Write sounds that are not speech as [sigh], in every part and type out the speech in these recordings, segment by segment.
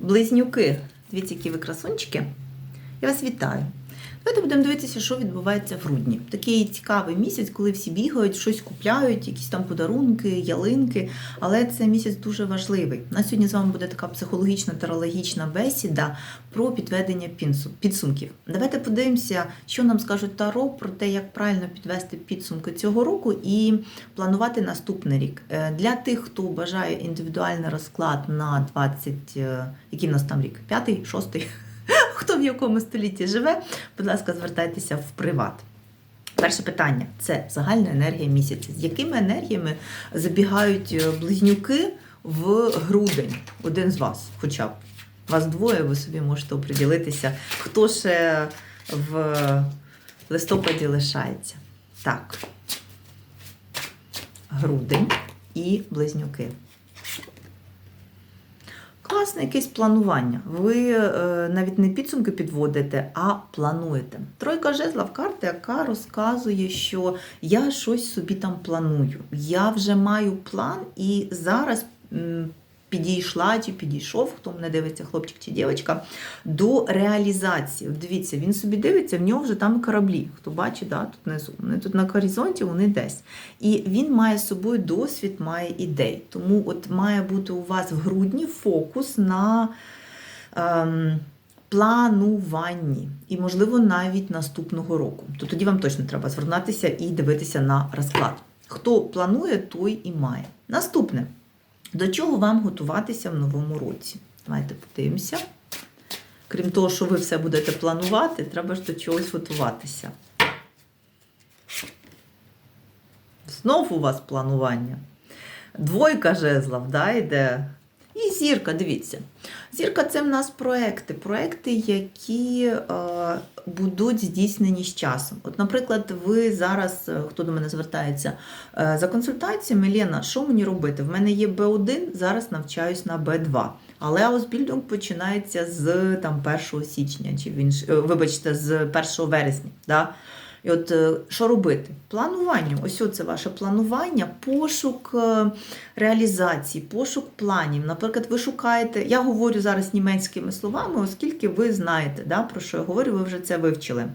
Близнюки, дивіться, які ви красунчики. Я вас вітаю. Давайте будемо дивитися, що відбувається в грудні. Такий цікавий місяць, коли всі бігають, щось купляють, якісь там подарунки, ялинки. Але це місяць дуже важливий. У нас сьогодні з вами буде така психологічна тарологічна бесіда про підведення підсумків. Давайте подивимося, що нам скажуть Таро про те, як правильно підвести підсумки цього року і планувати наступний рік. Е, Для тих, хто бажає індивідуальний розклад на 20, е, який в нас там рік? П'ятий, шостий? Хто в якому столітті живе, будь ласка, звертайтеся в приват. Перше питання це загальна енергія місяця. З якими енергіями забігають е, близнюки в грудень? Один з вас, хоча б. Вас двоє, ви собі можете оприділитися, хто ще в листопаді лишається. Так. Грудень і близнюки. Класне якесь планування. Ви е, навіть не підсумки підводите, а плануєте. Тройка жезлов карта, яка розказує, що я щось собі там планую. Я вже маю план і зараз підійшла чи підійшов, хто мене дивиться, хлопчик чи дівчинка, до реалізації. Дивіться, він собі дивиться, в нього вже там кораблі. Хто бачить, да, тут внизу. Вони тут на горизонті, вони десь. І він має з собою досвід, має ідей. Тому от має бути у вас в грудні фокус на ем, плануванні. І, можливо, навіть наступного року. То тоді вам точно треба звернутися і дивитися на розклад. Хто планує, той і має. Наступне. До чого вам готуватися в новому році? Давайте подивимося. Крім того, що ви все будете планувати, треба ж до чогось готуватися. Знову у вас планування. Двойка жезлов, да, йде. І зірка, дивіться. Зірка це в нас проекти. Проекти, які е, будуть здійснені з часом. От, наприклад, ви зараз, е, хто до мене звертається е, за консультаціями, Лена, що мені робити? В мене є Б1, зараз навчаюсь на Б2. Але Ausbildung починається з там, 1 січня, чи він, е, вибачте, з 1 вересня. Да? І от е, що робити? Планування. Ось це ваше планування, пошук е, реалізації, пошук планів. Наприклад, ви шукаєте, я говорю зараз німецькими словами, оскільки ви знаєте, да, про що я говорю, ви вже це вивчили.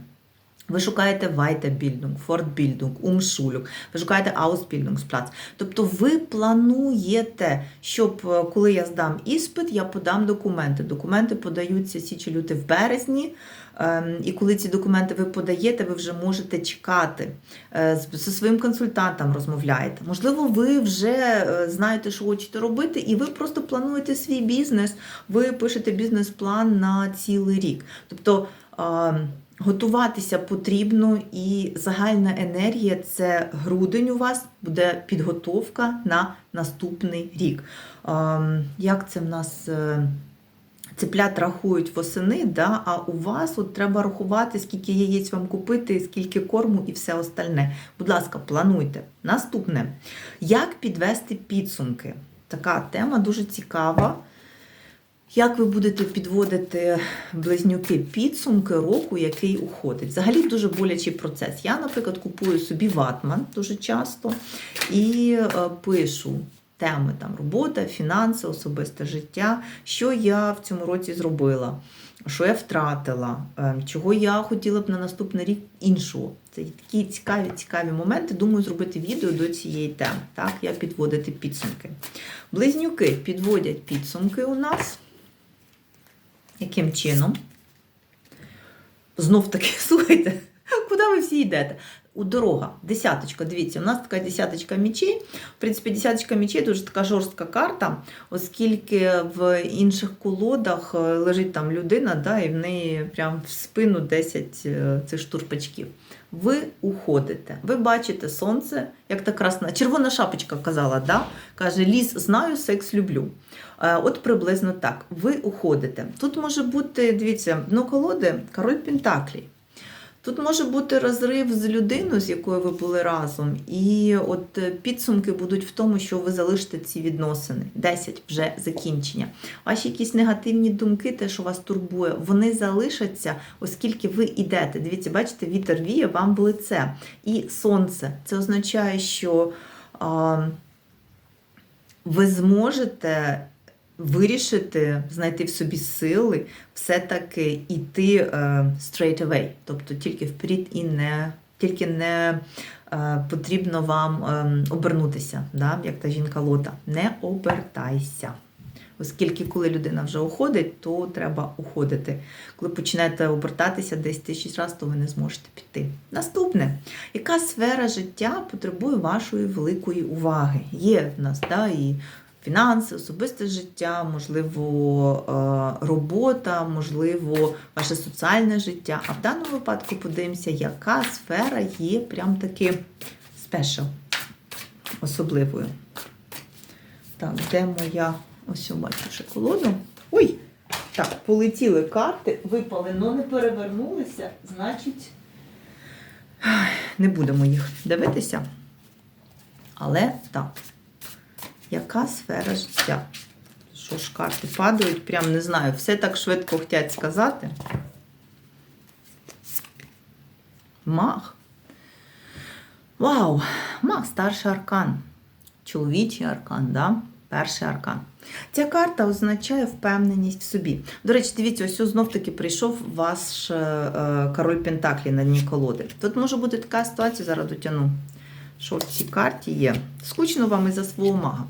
Ви шукаєте Weiterbildung, Fortbildung, Umschulung, ви шукаєте Ausbildungsplatz. Тобто ви плануєте, щоб е, коли я здам іспит, я подам документи. Документи подаються січі люти в березні. Ем, І коли ці документи ви подаєте, ви вже можете чекати. Е, Зі своїм консультантом розмовляєте. Можливо, ви вже е, знаєте, що хочете робити, і ви просто плануєте свій бізнес, ви пишете бізнес-план на цілий рік. Тобто ем, готуватися потрібно, і загальна енергія це грудень у вас буде підготовка на наступний рік. Ем, Як це в нас? Цеплят рахують восени, да, а у вас от треба рахувати, скільки яєць вам купити, скільки корму і все остальне. Будь ласка, плануйте. Наступне. Як підвести підсумки? Така тема дуже цікава. Як ви будете підводити близнюки підсумки року, який уходить? Взагалі дуже болячий процес. Я, наприклад, купую собі ватман дуже часто і е, пишу теми там робота, фінанси, особисте життя, що я в цьому році зробила, що я втратила, е, чого я хотіла б на наступний рік іншого. Це такі цікаві, цікаві моменти. Думаю, зробити відео до цієї теми. Так, як підводити підсумки. Близнюки підводять підсумки у нас. Яким чином? Знов таки, [laughs] слухайте, куди ви всі йдете? У дорога, десяточка. Дивіться, у нас така десяточка мічей. В принципі, десяточка мічей дуже така жорстка карта, оскільки в інших колодах е, лежить там людина, да, і в неї прям в спину 10 е, цих штурпачків. Ви уходите, ви бачите сонце, як та красна. Червона шапочка казала, да? каже: ліс знаю, секс люблю. Е, От приблизно так. Ви уходите. Тут може бути, дивіться, дно колоди король Пентаклі. Тут може бути розрив з людиною, з якою ви були разом, і от е, підсумки будуть в тому, що ви залишите ці відносини. 10 вже закінчення. Ваші якісь негативні думки, те, що вас турбує, вони залишаться, оскільки ви йдете. Дивіться, бачите, вітер віє вам в лице. І сонце. Це означає, що а, ви зможете вирішити, знайти в собі сили, все-таки йти е, straight away, тобто тільки вперед і не тільки не е, потрібно вам е, обернутися, да? як та жінка лота. Не обертайся. Оскільки, коли людина вже уходить, то треба уходити. Коли почнете обертатися десь тисяч разів, то ви не зможете піти. Наступне, яка сфера життя потребує вашої великої уваги? Є в нас да, і фінанси, особисте життя, можливо, е, робота, можливо, ваше соціальне життя. А в даному випадку подивимося, яка сфера є прям таки спешл, особливою. Так, де моя? Ось бачу ще колоду. Ой! Так, полетіли карти, випали, але не перевернулися, значить, не будемо їх дивитися. Але так, яка сфера життя? Що ж карти падають, прям не знаю, все так швидко хочуть сказати. Маг. Вау! Маг старший аркан. Чоловічий аркан, да? перший аркан. Ця карта означає впевненість в собі. До речі, дивіться, ось знов таки прийшов ваш е, е, король Пентаклі на дні колоди. Тут може бути така ситуація, зараз дотягну, що в цій карті є. Скучно вам із-за свого мага.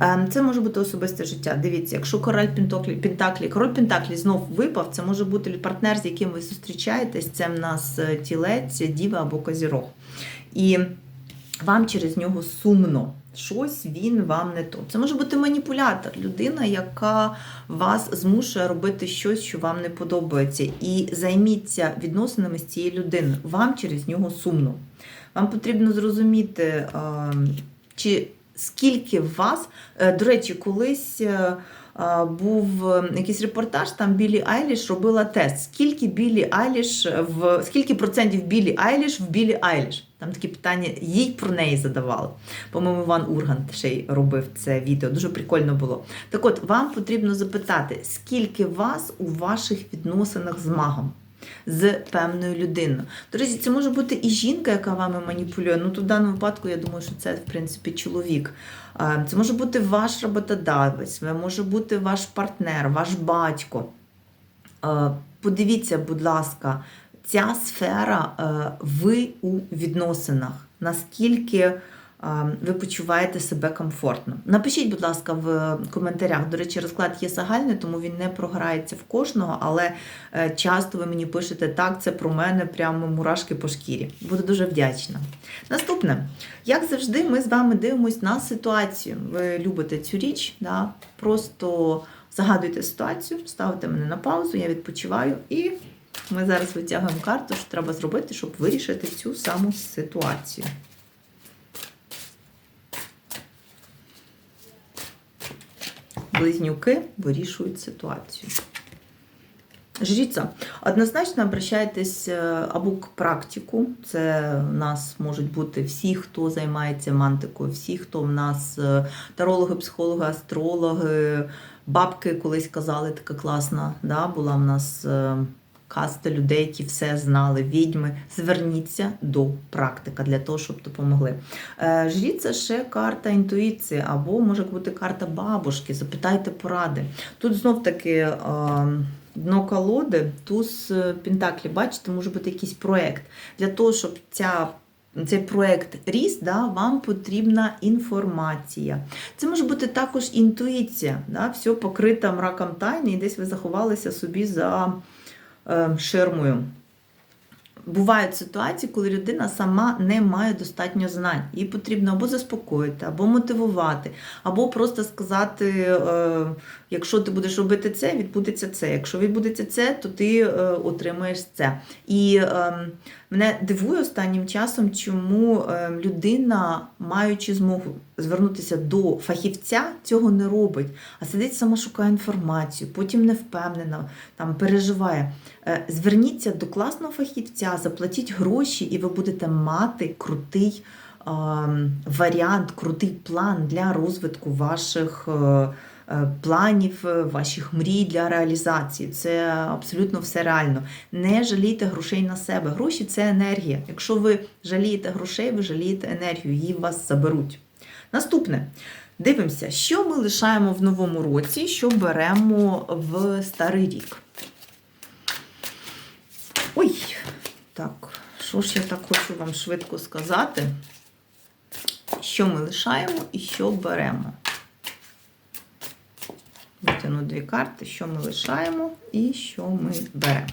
Е, Це може бути особисте життя. Дивіться, якщо король Пентаклі, Пентаклі, король Пентаклі знов випав, це може бути партнер, з яким ви зустрічаєтесь. Це в нас е, тілець, діва або козірог. І вам через нього сумно. Щось він вам не то. Це може бути маніпулятор, людина, яка вас змушує робити щось, що вам не подобається. І займіться відносинами з цією людиною. Вам через нього сумно. Вам потрібно зрозуміти, е, чи скільки вас, е, до речі, колись. е, Був якийсь репортаж, там Білі Айліш робила тест. Скільки Білі Айліш в скільки процентів Білі Айліш в Білі Айліш? Там такі питання їй про неї задавали. По-моєму, Іван Ургант ще й робив це відео. Дуже прикольно було. Так от, вам потрібно запитати, скільки вас у ваших відносинах з магом, з певною людиною. До речі, це може бути і жінка, яка вами маніпулює. Ну, то в даному випадку, я думаю, що це, в принципі, чоловік. Це може бути ваш роботодавець, може бути ваш партнер, ваш батько. Подивіться, будь ласка, ця сфера е, ви у відносинах. Наскільки ви почуваєте себе комфортно? Напишіть, будь ласка, в коментарях. До речі, розклад є загальний, тому він не програється в кожного, але е, часто ви мені пишете так, це про мене, прямо мурашки по шкірі. Буду дуже вдячна. Наступне, як завжди, ми з вами дивимось на ситуацію. Ви любите цю річ, да? просто загадуйте ситуацію, ставите мене на паузу, я відпочиваю і. Ми зараз витягуємо карту, що треба зробити, щоб вирішити цю саму ситуацію. Близнюки вирішують ситуацію. Жріця, однозначно обращайтесь е, або к практику. Це в нас можуть бути всі, хто займається мантикою, всі, хто в нас е, тарологи, психологи, астрологи, бабки колись казали, така класна да, була в нас. Каста людей, які все знали, відьми. Зверніться до практика для того, щоб допомогли. Е, Жрі це ще карта інтуїції, або може бути карта бабушки. Запитайте поради. Тут знов таки. е, Дно колоди, туз е, Пентаклі, бачите, може бути якийсь проєкт. Для того, щоб ця, цей проєкт ріс, да, вам потрібна інформація. Це може бути також інтуїція, да, все покрита мраком тайни, і десь ви заховалися собі за ширмою. Бувають ситуації, коли людина сама не має достатньо знань. Їй потрібно або заспокоїти, або мотивувати, або просто сказати: е, якщо ти будеш робити це, відбудеться це. Якщо відбудеться це, то ти е, отримаєш це. І е, мене дивує останнім часом, чому е, людина, маючи змогу звернутися до фахівця, цього не робить, а сидить сама шукає інформацію, потім не впевнена, там переживає. Е, Зверніться до класного фахівця, заплатіть гроші, і ви будете мати крутий е, варіант, крутий план для розвитку ваших. е, е, Планів, ваших мрій для реалізації. Це абсолютно все реально. Не жалійте грошей на себе. Гроші це енергія. Якщо ви жалієте грошей, ви жалієте енергію, її вас заберуть. Наступне. Дивимося, що ми лишаємо в новому році, що беремо в старий рік. Ой, так, що ж я так хочу вам швидко сказати? Що ми лишаємо і що беремо? Витягну дві карти, що ми лишаємо і що ми беремо.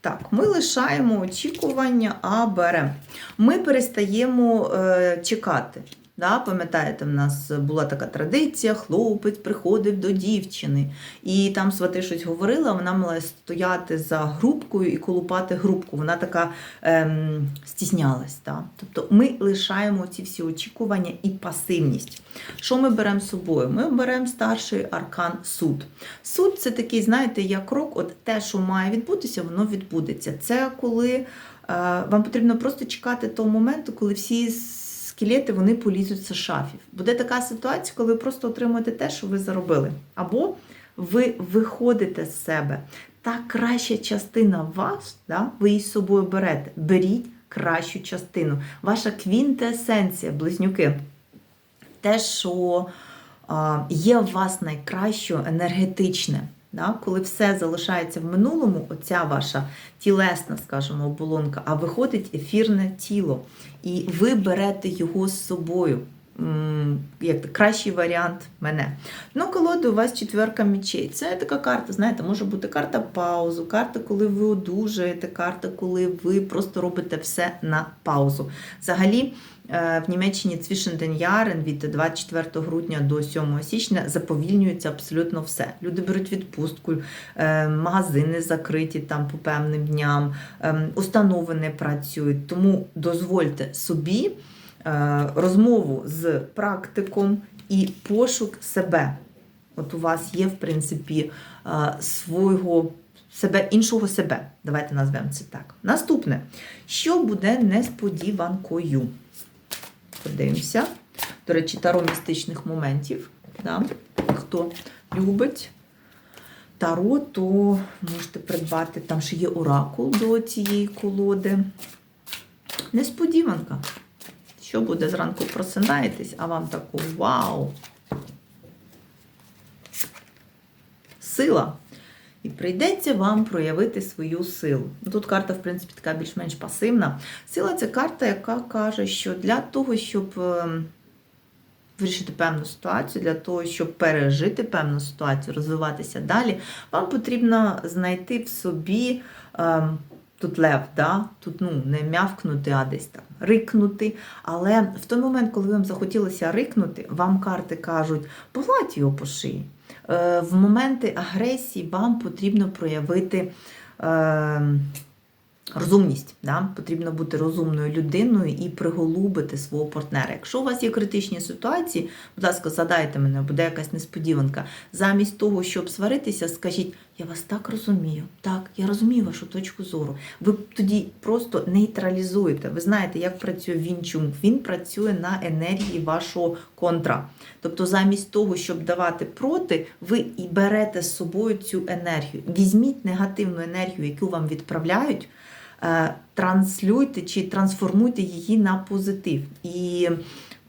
Так, ми лишаємо очікування, а беремо. Ми перестаємо е, чекати. Да, пам'ятаєте, в нас була така традиція, хлопець приходив до дівчини, і там свати щось говорила, вона мала стояти за грубкою і колупати грубку. Вона така ем, стіснялась. Да? Тобто ми лишаємо ці всі очікування і пасивність. Що ми беремо з собою? Ми беремо старший аркан суд. Суд це такий, знаєте, як крок, от те, що має відбутися, воно відбудеться. Це коли е, вам потрібно просто чекати того моменту, коли всі скелети вони полізуть з шафів. Буде така ситуація, коли ви просто отримуєте те, що ви заробили. Або ви виходите з себе. Та краща частина вас, да, ви її з собою берете. Беріть кращу частину. Ваша квінтесенція, близнюки. Те, що є в вас найкраще енергетичне. Да? Коли все залишається в минулому, оця ваша тілесна, скажімо, оболонка, а виходить ефірне тіло. І ви берете його з собою. Як кращий варіант мене. Ну, колода у вас четверка мечей. Це така карта, знаєте, може бути карта паузу, карта, коли ви одужуєте, карта, коли ви просто робите все на паузу. Взагалі, е, в Німеччині Цвішенденярен від 24 грудня до 7 січня заповільнюється абсолютно все. Люди беруть відпустку, е, магазини закриті там по певним дням, е, установи не працюють. Тому дозвольте собі розмову з практиком і пошук себе. От у вас є, в принципі, е, свого себе, іншого себе. Давайте назвемо це так. Наступне, що буде несподіванкою? Подивимося. До речі, таро містичних моментів. Да? Хто любить таро, то можете придбати, там ще є оракул до цієї колоди. Несподіванка. Що буде зранку просинаєтесь, а вам таку вау! Сила. І прийдеться вам проявити свою силу. Тут карта, в принципі, така більш-менш пасивна. Сила це карта, яка каже, що для того, щоб ем, вирішити певну ситуацію, для того, щоб пережити певну ситуацію, розвиватися далі, вам потрібно знайти в собі. Тут лев, да? тут ну, не м'явкнути, а десь там рикнути. Але в той момент, коли вам захотілося рикнути, вам карти кажуть, погладь його по шиї. Е, в моменти агресії вам потрібно проявити е, розумність. Да? Потрібно бути розумною людиною і приголубити свого партнера. Якщо у вас є критичні ситуації, будь ласка, задайте мене, буде якась несподіванка. Замість того, щоб сваритися, скажіть, я вас так розумію. Так, я розумію вашу точку зору. Ви тоді просто нейтралізуєте. Ви знаєте, як працює Вінчунг. Він працює на енергії вашого контра. Тобто, замість того, щоб давати проти, ви і берете з собою цю енергію. Візьміть негативну енергію, яку вам відправляють. е, Транслюйте чи трансформуйте її на позитив. І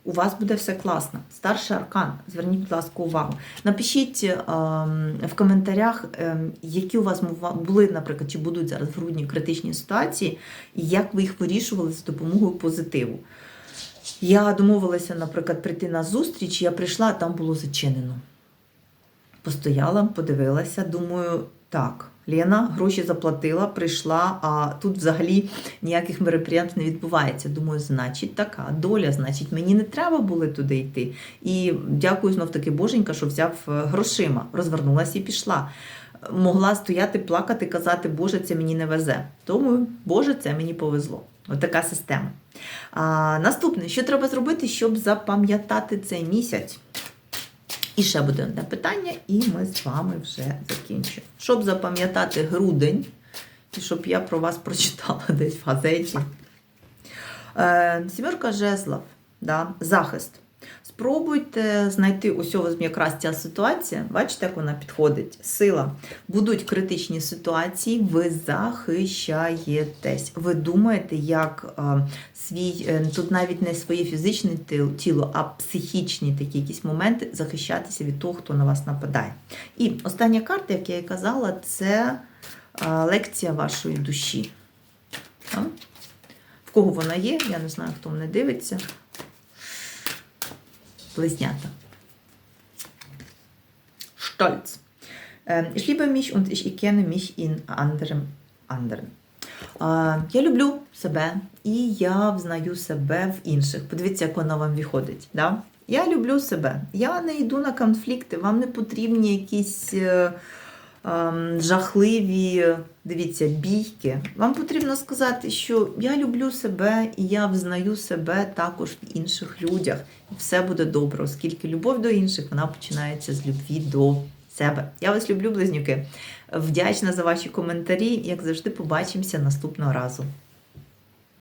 у вас буде все класно. Старший аркан, зверніть, будь ласка, увагу. Напишіть ем, в коментарях, ем, які у вас були, наприклад, чи будуть зараз в грудні критичні ситуації, і як ви їх вирішували за допомогою позитиву. Я домовилася, наприклад, прийти на зустріч, я прийшла, а там було зачинено. Постояла, подивилася, думаю, так, Лена гроші заплатила, прийшла, а тут взагалі ніяких мероприятий не відбувається. Думаю, значить, така доля, значить, мені не треба було туди йти. І дякую знов таки Боженька, що взяв е, грошима, розвернулася і пішла. Могла стояти, плакати, казати, Боже, це мені не везе. Тому, Боже, це мені повезло. Ось така система. А, наступне, що треба зробити, щоб запам'ятати цей місяць? І ще буде одне питання, і ми з вами вже закінчимо. Щоб запам'ятати грудень, і щоб я про вас прочитала десь в газеті. Е, сімерка жезлов, да, захист. Спробуйте знайти ось у вас якраз ця ситуація. Бачите, як вона підходить? Сила. Будуть критичні ситуації, ви захищаєтесь. Ви думаєте, як е, свій, е, тут навіть не своє фізичне тіло, а психічні такі якісь моменти захищатися від того, хто на вас нападає. І остання карта, як я і казала, це е, лекція вашої душі. В кого вона є, я не знаю, хто мене дивиться. Близнята. Stolz. Ähm, Ich liebe mich und ich erkenne mich in anderem anderen. Я люблю себе і я взнаю себе в інших. Подивіться, як воно вам виходить. Да? Я люблю себе. Я не йду на конфлікти, вам не потрібні якісь е, ем, жахливі, дивіться, бійки. Вам потрібно сказати, що я люблю себе і я взнаю себе також в інших людях. І все буде добре, оскільки любов до інших вона починається з любві до себе. Я вас люблю, близнюки. Вдячна за ваші коментарі. Як завжди, побачимося наступного разу.